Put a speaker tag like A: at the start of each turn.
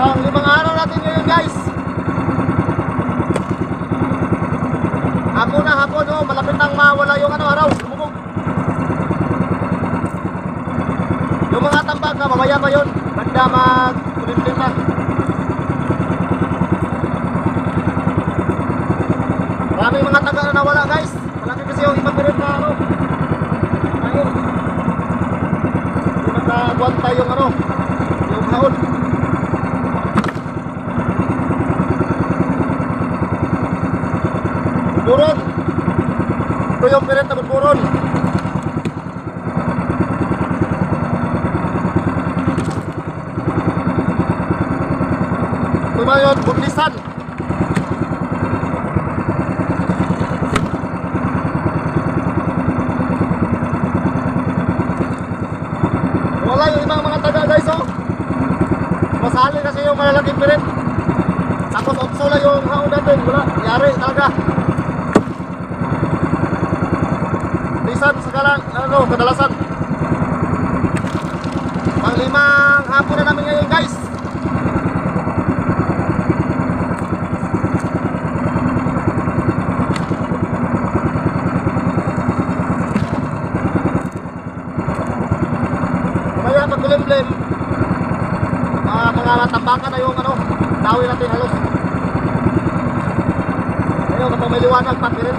A: Ang oh, limang araw natin ngayon guys. Ako na hapon oh, malapit nang mawala yung ano araw, sumubog. Yung mga tambag na mamaya pa yun, banda mag kulimliman. Maraming mga taga na nawala guys. Malaki kasi yung ibang ganun na ano. Ayun. Yung nakakuan tayong ano, yung haon. Buron. Ito yung pirit na buron. Ito ba yun? Bublisan. Wala yung ibang mga taga guys oh. Masali kasi yung malalaking pirit. Tapos otso lang yung haon natin. Wala. Yari talaga. Lisan sa kalang, ano, kadalasan. Panglimang hapon na namin ngayon guys. Mamaya pag kulimlim, mga mga tambakan na yung ano, dawin natin halos. Ayun, kapag may liwanag, patirin.